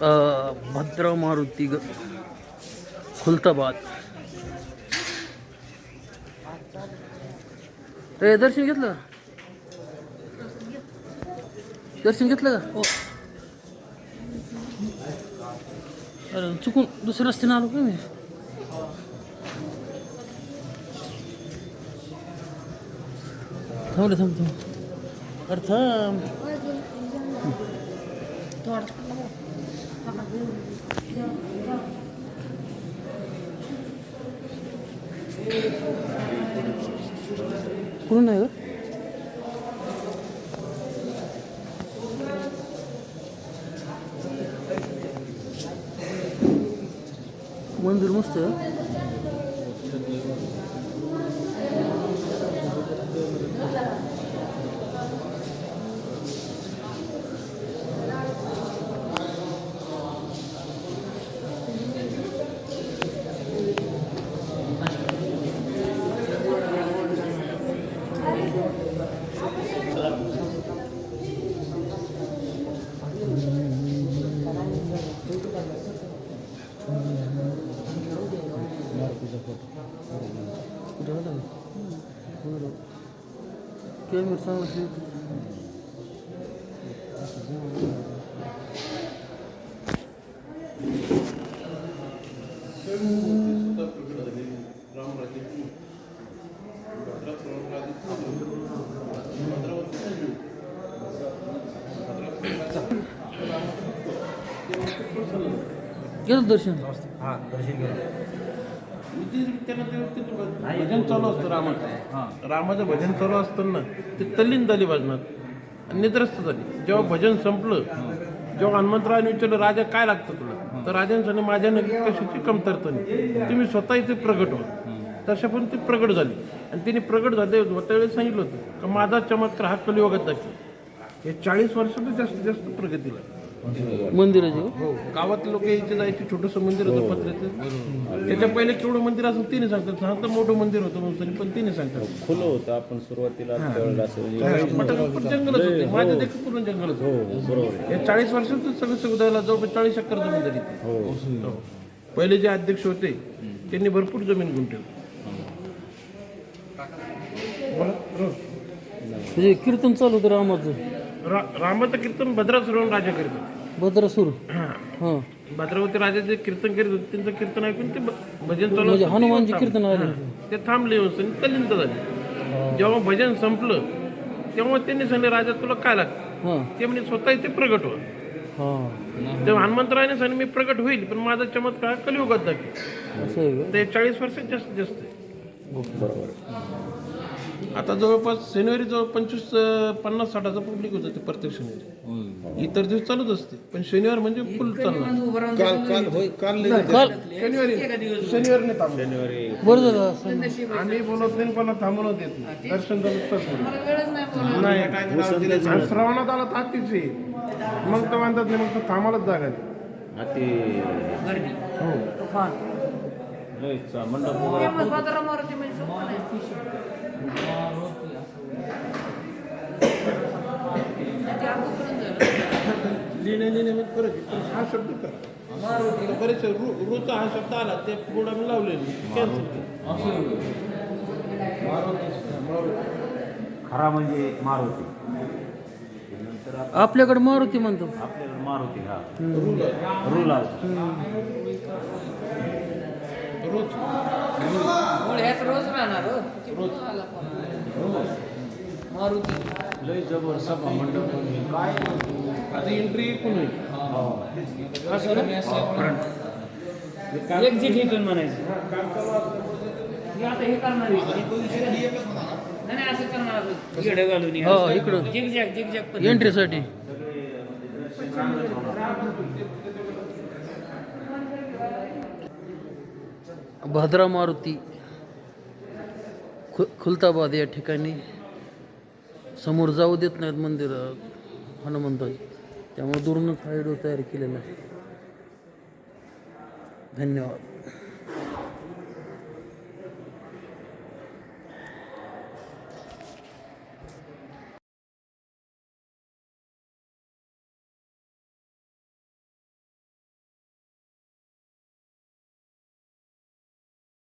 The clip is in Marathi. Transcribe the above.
भद्राव मारुति खुलताबाद। ए, दर्शन घेतलं? दर्शन घेतलं का? अरे, चुकून दुसऱ्या रस्त्याने आलो का मी? थांबले थांब थांब अरे, थांब. कुठून आहे का मंदिर मस्त आहे हं. Кемер сам жив. गेलं दर्शन. हा दर्शन भजन चालू असतं रामाचं. रामाचं भजन चालू असताना ते तल्लीन झाली भजनात. आणि निद्रस्त झाली. जेव्हा भजन संपलं जेव्हा हनुमंतरावाने विचारलं राजा काय लागतं तुला? तर राजाने सांगितलं माझ्या नक्की कशाची कमतरता नाही तुम्ही स्वतः इथे प्रगट व्हा. तशा पण ती प्रगट झाली. आणि तिने प्रगट झाले त्यावेळेस सांगितलं होतं का माझा चमत्कार हा कलियुगात दाखल. हे चाळीस वर्षात जास्तीत जास्त प्रगतीला. मंदिराची हो हो. गावातले लोक यायचे जायचे छोटंसं मंदिर होतं पत्र्याचं. त्याच्या पहिले केवढं मंदिर असेल तिने सांगतात. सांगतात मोठं मंदिर होतं म्हणून पण तिने सांगतात. खुलं होतं आपण सुरुवातीला त्यावेळेला असं म्हणजे मटण पण जंगलच होते. माझ्या देखील पूर्ण जंगलच हो बरोबर आहे. या चाळीस वर्षात सगळं सुविधाला जवळपास चाळीस एकर जमीन झाली. हो. हो. पहिले जे अध्यक्ष होते त्यांनी भरपूर जमीन गुंठे बोला रोज. म्हणजे कीर्तन चालू होतं रामाचं. रा- रामाचं कीर्तन भद्रासुरवून राजा करीत होते. भद्रासूर. हा. हां. भद्रावती राजा जे कीर्तन करीत होते त्यांचं कीर्तन ऐकून ते भ- भजन चालू म्हणजे ते कीर्तन आले. ते थांबले होते तल्लीन झाले. जेव्हा भजन संपलं तेव्हा त्यांनी सांगितलं राजा तुला काय लागतं? हां. ते म्हणजे स्वतः इथे प्रगट हो हां. तेव्हा हनुमंतरायाने सांगितलं मी प्रगट होईल पण माझा चमत्कार कलियुगात दाखल असं आहे का? ते चाळीस वर्षात जास्त जास्त आहे. बरोबर. आता जवळपास शनिवारी जवळ पंचवीस पन्नास साठाचं पब्लिक होतं ते प्रत्येक शनिवारी. इतर दिवस चालूच असते. पण शनिवार म्हणजे फुल चालणार काल काल होय काल काल शनिवारी शनिवारी नाही थांबले. शनिवारी. आम्ही बोलत नाही कोणा थांबवलं देत नाही दर्शन झालं नाही श्रावणात आला तर आहे. मग तर म्हणतात नाही मग तर थांबायलाच जागा नाही. हो. मंडप लिहिणे लिहिणे मध्ये फरक आहे. पण हा शब्द करा. बरेच रु रुचा हा शब्द आला ते पुढे आम्ही लावलेली खरा म्हणजे मारुती. आपल्याकडे मारुती म्हणतो. आपल्याकडे मारुती हा. रूल आला रोज ह्यात रोज राहणार हो. मारुती. लय जबर सभा मंडप काय? आता एंट्री कोण होईल. एक्झिट इथून म्हणायचं. हे आता हे करणार आहे. नाही नाही, असं करणार असं. येडं घालून हे. हो इकडं पद्धत. एंट्रीसाठी भद्रा मारुती खु खुलताबाद या ठिकाणी. समोर जाऊ देत नाहीत मंदिर हनुमंताची त्यामुळे दुरूनच हा व्हिडिओ तयार केलेला आहे. धन्यवाद.